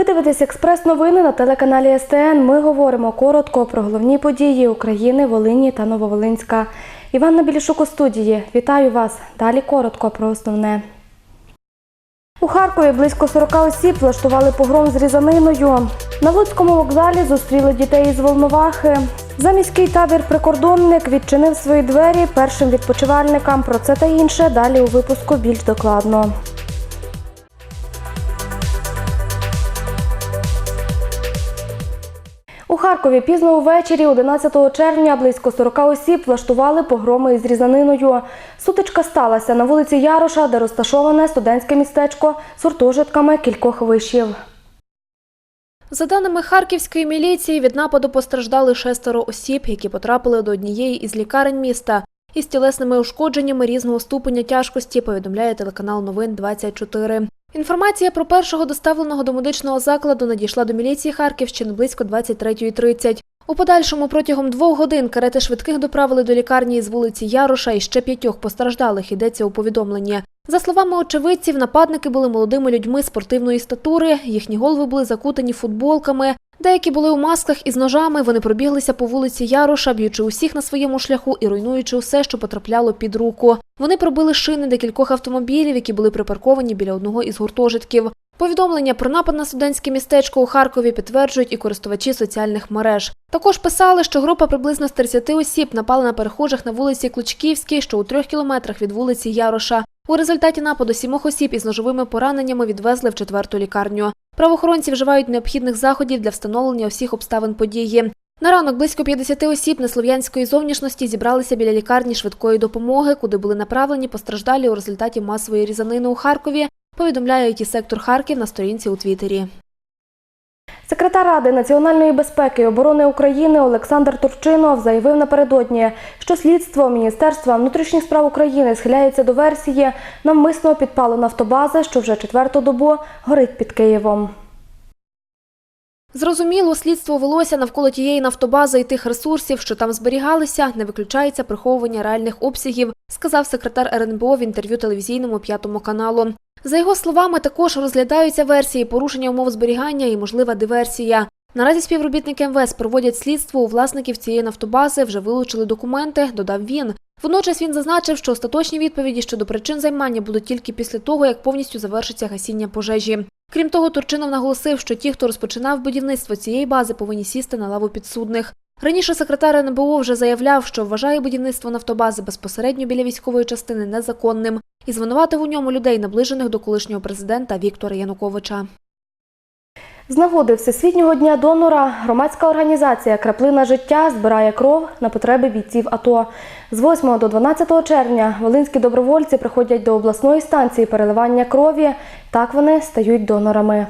Ви дивитесь експрес-новини на телеканалі СТН. Ми говоримо коротко про головні події України, Волині та Нововолинська. Іванна Білішук у студії. Вітаю вас. Далі коротко про основне. У Харкові близько 40 осіб влаштували погром з різаниною. На Луцькому вокзалі зустріли дітей із Волновахи. Заміський табір прикордонник відчинив свої двері першим відпочивальникам. Про це та інше далі у випуску більш докладно. У Харкові пізно увечері, 11 червня, близько 40 осіб влаштували погроми із різаниною. Сутичка сталася на вулиці Яроша, де розташоване студентське містечко з гуртожитками кількох вишів. За даними харківської міліції, від нападу постраждали шестеро осіб, які потрапили до однієї із лікарень міста. Із тілесними ушкодженнями різного ступеня тяжкості повідомляє телеканал Новин 24. Інформація про першого доставленого до медичного закладу надійшла до міліції Харківщини близько 23.30. У подальшому протягом двох годин карети швидких доправили до лікарні з вулиці Яроша і ще п'ятьох постраждалих йдеться у повідомленні. За словами очевидців, нападники були молодими людьми спортивної статури, їхні голови були закутані футболками. Деякі були у масках із ножами. Вони пробіглися по вулиці Яроша, б'ючи усіх на своєму шляху і руйнуючи усе, що потрапляло під руку. Вони пробили шини декількох автомобілів, які були припарковані біля одного із гуртожитків. Повідомлення про напад на студентське містечко у Харкові підтверджують і користувачі соціальних мереж. Також писали, що група приблизно з 30 осіб напала на перехожих на вулиці Клучківській, що у трьох кілометрах від вулиці Яроша. У результаті нападу сімох осіб із ножовими пораненнями відвезли в четверту лікарню. Правоохоронці вживають необхідних заходів для встановлення всіх обставин події. На ранок близько 50 осіб неслов'янської зовнішності зібралися біля лікарні швидкої допомоги, куди були направлені постраждалі у результаті масової різанини у Харкові, повідомляє ІТ сектор Харків на сторінці у Твіттері. Секретар Ради національної безпеки і оборони України Олександр Турчинов заявив напередодні, що слідство Міністерства внутрішніх справ України схиляється до версії навмисного підпалу нафтобази, що вже четверту добу горить під Києвом. Зрозуміло, слідство велося навколо тієї нафтобази і тих ресурсів, що там зберігалися, не виключається приховування реальних обсягів, сказав секретар РНБО в інтерв'ю телевізійному п'ятому каналу. За його словами, також розглядаються версії порушення умов зберігання і можлива диверсія. Наразі співробітники МВС проводять слідство у власників цієї нафтобази, вже вилучили документи, додав він. Водночас він зазначив, що остаточні відповіді щодо причин займання будуть тільки після того, як повністю завершиться гасіння пожежі. Крім того, Турчинов наголосив, що ті, хто розпочинав будівництво цієї бази, повинні сісти на лаву підсудних. Раніше секретар НБО вже заявляв, що вважає будівництво нафтобази безпосередньо біля військової частини незаконним і звинуватив у ньому людей, наближених до колишнього президента Віктора Януковича. З нагоди Всесвітнього дня донора громадська організація Краплина життя збирає кров на потреби бійців АТО. З 8 до 12 червня волинські добровольці приходять до обласної станції переливання крові. Так вони стають донорами.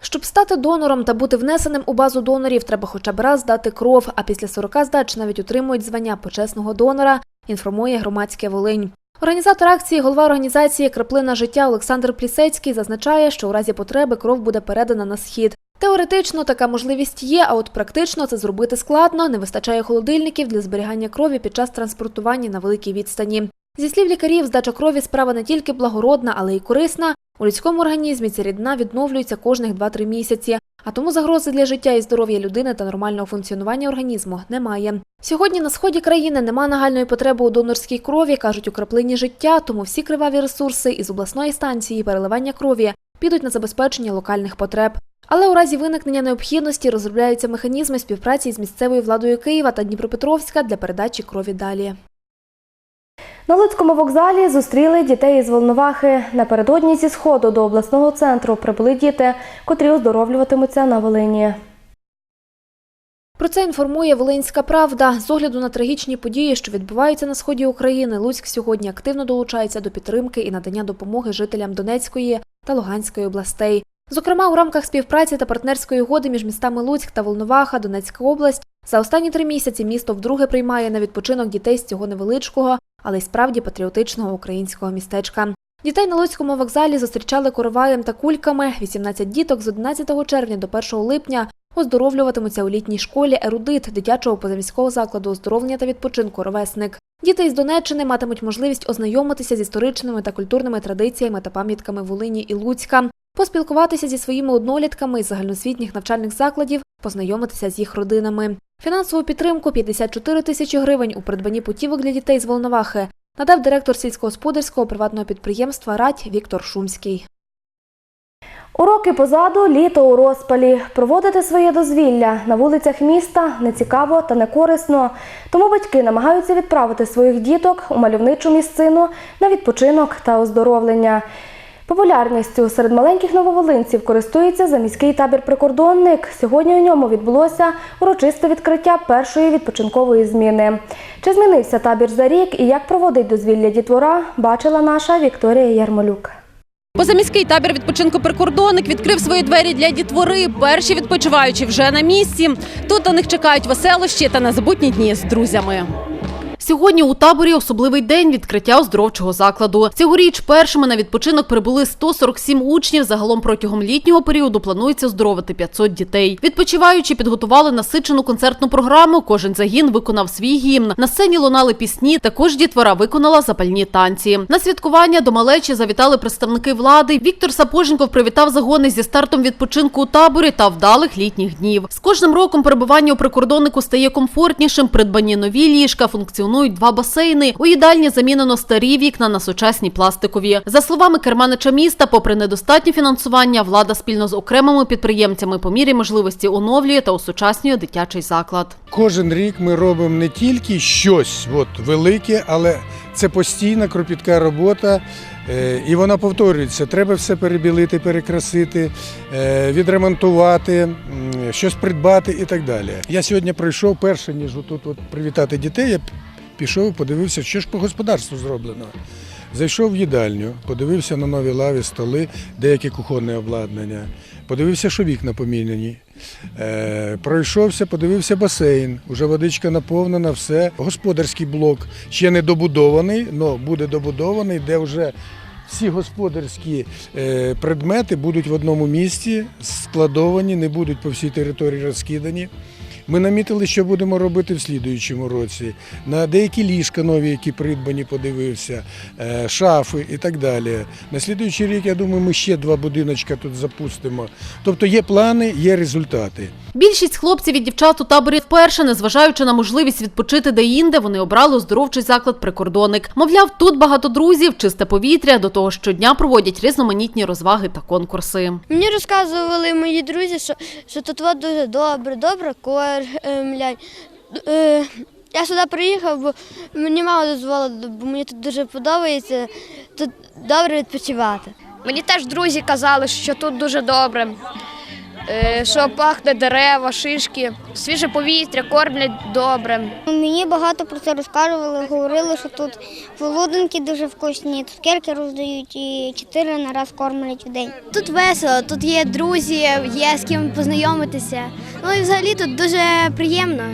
Щоб стати донором та бути внесеним у базу донорів, треба хоча б раз здати кров, а після 40 здач навіть отримують звання почесного донора, інформує громадське Волинь. Організатор акції, голова організації Краплина життя Олександр Плісецький зазначає, що у разі потреби кров буде передана на схід. Теоретично така можливість є, а от практично це зробити складно. Не вистачає холодильників для зберігання крові під час транспортування на великій відстані. Зі слів лікарів, здача крові справа не тільки благородна, але й корисна. У людському організмі ця рідна відновлюється кожних 2-3 місяці, а тому загрози для життя і здоров'я людини та нормального функціонування організму немає. Сьогодні на сході країни нема нагальної потреби у донорській крові, кажуть у краплині життя, тому всі криваві ресурси із обласної станції переливання крові підуть на забезпечення локальних потреб. Але у разі виникнення необхідності розробляються механізми співпраці з місцевою владою Києва та Дніпропетровська для передачі крові далі. На Луцькому вокзалі зустріли дітей із Волновахи. Напередодні зі сходу до обласного центру прибули діти, котрі оздоровлюватимуться на Волині. Про це інформує Волинська правда. З огляду на трагічні події, що відбуваються на сході України, Луцьк сьогодні активно долучається до підтримки і надання допомоги жителям Донецької та Луганської областей. Зокрема, у рамках співпраці та партнерської угоди між містами Луцьк та Волноваха, Донецька область, за останні три місяці місто вдруге приймає на відпочинок дітей з цього невеличкого, але й справді патріотичного українського містечка. Дітей на Луцькому вокзалі зустрічали короваєм та кульками. 18 діток з 11 червня до 1 липня оздоровлюватимуться у літній школі «Ерудит» дитячого позаміського закладу оздоровлення та відпочинку «Ровесник». Діти із Донеччини матимуть можливість ознайомитися з історичними та культурними традиціями та пам'ятками Волині і Луцька, поспілкуватися зі своїми однолітками із загальноосвітніх навчальних закладів, познайомитися з їх родинами. Фінансову підтримку 54 тисячі гривень у придбанні путівок для дітей з Волновахи надав директор сільськогосподарського приватного підприємства «Радь» Віктор Шумський. Уроки позаду, літо у розпалі. Проводити своє дозвілля на вулицях міста нецікаво та не корисно. Тому батьки намагаються відправити своїх діток у мальовничу місцину на відпочинок та оздоровлення. Популярністю серед маленьких нововолинців користується заміський табір прикордонник. Сьогодні у ньому відбулося урочисте відкриття першої відпочинкової зміни. Чи змінився табір за рік і як проводить дозвілля дітвора, бачила наша Вікторія Ярмолюк. Позаміський табір відпочинку прикордонник відкрив свої двері для дітвори. Перші відпочиваючі вже на місці. Тут на них чекають веселощі та незабутні дні з друзями. Сьогодні у таборі особливий день відкриття оздоровчого закладу. Цьогоріч першими на відпочинок прибули 147 учнів. Загалом протягом літнього періоду планується оздоровити 500 дітей. Відпочиваючі підготували насичену концертну програму. Кожен загін виконав свій гімн. На сцені лунали пісні. Також дітвора виконала запальні танці. На святкування до малечі завітали представники влади. Віктор Сапоженков привітав загони зі стартом відпочинку у таборі та вдалих літніх днів. З кожним роком перебування у прикордоннику стає комфортнішим. Придбані нові ліжка, функціонують два басейни. У їдальні замінено старі вікна на сучасні пластикові. За словами керманича міста, попри недостатнє фінансування, влада спільно з окремими підприємцями по мірі можливості оновлює та осучаснює дитячий заклад. Кожен рік ми робимо не тільки щось от, велике, але це постійна кропітка робота, е, і вона повторюється. Треба все перебілити, перекрасити, е, відремонтувати, щось придбати і так далі. Я сьогодні прийшов перше, ніж тут от привітати дітей. Я пішов, подивився, що ж по господарству зроблено. Зайшов в їдальню, подивився на нові лави, столи, деяке кухонне обладнання. Подивився, що вікна поміняні. Е, пройшовся, подивився басейн. Уже водичка наповнена, все. Господарський блок ще не добудований, але буде добудований, де вже всі господарські е, предмети будуть в одному місці складовані, не будуть по всій території розкидані. Ми намітили, що будемо робити в слідуючому році. На деякі ліжка нові, які придбані, подивився, е, шафи і так далі. На слідуючий рік, я думаю, ми ще два будиночка тут запустимо. Тобто є плани, є результати. Більшість хлопців і дівчат у таборі вперше, незважаючи на можливість відпочити де-інде, вони обрали оздоровчий заклад прикордонник. Мовляв, тут багато друзів, чисте повітря, до того щодня проводять різноманітні розваги та конкурси. Мені розказували мої друзі, що, що тут дуже добре, добре кормлять. Е, я сюди приїхав, бо мені мама дозволила, бо мені тут дуже подобається. Тут добре відпочивати. Мені теж друзі казали, що тут дуже добре, е, що пахне дерева, шишки, свіже повітря, кормлять добре. Мені багато про це розказували, говорили, що тут володинки дуже вкусні, цукерки роздають і чотири на раз кормлять в день. Тут весело, тут є друзі, є з ким познайомитися. Ну і взагалі тут дуже приємно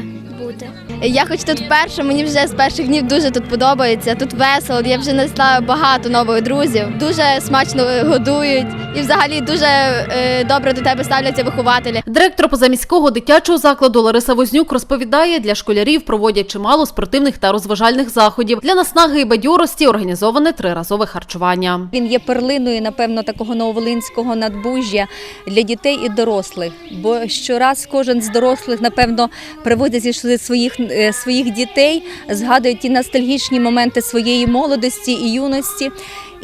бути. Я хоч тут вперше, мені вже з перших днів дуже тут подобається. Тут весело, я вже знайшла багато нових друзів, дуже смачно годують і взагалі дуже е, добре до тебе ставляться вихователі. Директор позаміського дитячого закладу Лариса Вознюк розповідає, для школярів проводять чимало спортивних та розважальних заходів. Для наснаги і бадьорості організоване триразове харчування. Він є перлиною, напевно, такого нововолинського надбужжя для дітей і дорослих. Бо щораз кожен з дорослих, напевно, приводить зі своїх, е, своїх дітей, згадує ті ностальгічні моменти своєї молодості і юності.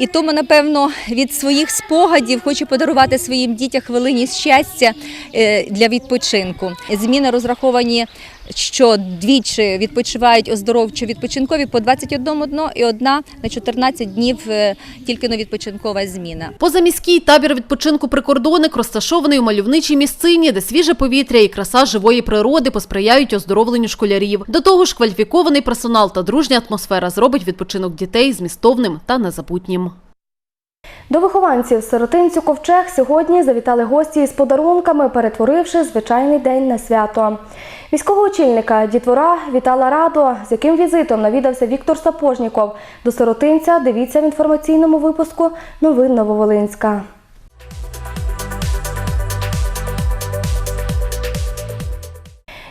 І тому, напевно, від своїх спогадів хочу подарувати своїм дітям хвилині щастя е, для відпочинку. Зміни розраховані, що двічі відпочивають оздоровчо-відпочинкові по 21 одно і одна на 14 днів е, тільки но відпочинкова зміна. Позаміський табір відпочинку прикордонник розташований у мальовничій місцині, де свіже повітря і краса живої природи посприяють оздоровленню школярів. До того ж, кваліфікований персонал та дружня атмосфера зробить відпочинок дітей змістовним та незабутнім. До вихованців сиротинцю ковчег сьогодні завітали гості із подарунками, перетворивши звичайний день на свято. Міського очільника дітвора вітала радо, з яким візитом навідався Віктор Сапожніков. До сиротинця дивіться в інформаційному випуску Новин Нововолинська.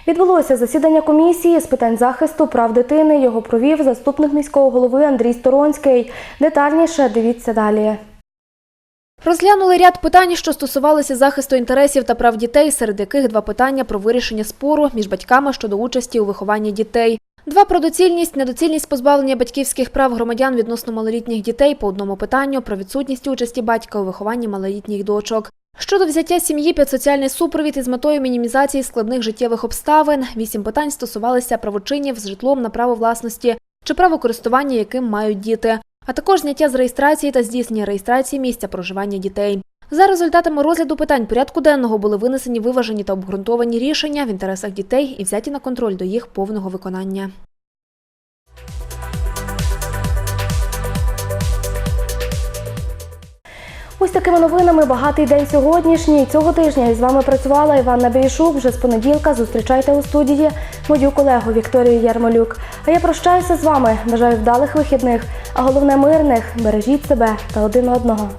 Відбулося засідання комісії з питань захисту прав дитини. Його провів заступник міського голови Андрій Сторонський. Детальніше дивіться далі. Розглянули ряд питань, що стосувалися захисту інтересів та прав дітей, серед яких два питання про вирішення спору між батьками щодо участі у вихованні дітей. Два про доцільність, недоцільність позбавлення батьківських прав громадян відносно малолітніх дітей по одному питанню про відсутність участі батька у вихованні малолітніх дочок. Щодо взяття сім'ї під соціальний супровід із метою мінімізації складних життєвих обставин, вісім питань стосувалися правочинів з житлом на право власності чи право користування, яким мають діти, а також зняття з реєстрації та здійснення реєстрації місця проживання дітей. За результатами розгляду питань порядку денного були винесені виважені та обґрунтовані рішення в інтересах дітей і взяті на контроль до їх повного виконання. Ось такими новинами багатий день сьогоднішній. Цього тижня із вами працювала Іванна Бійшук. Вже з понеділка зустрічайте у студії мою колегу Вікторію Ярмолюк. А я прощаюся з вами. Бажаю вдалих вихідних, а головне мирних. Бережіть себе та один одного.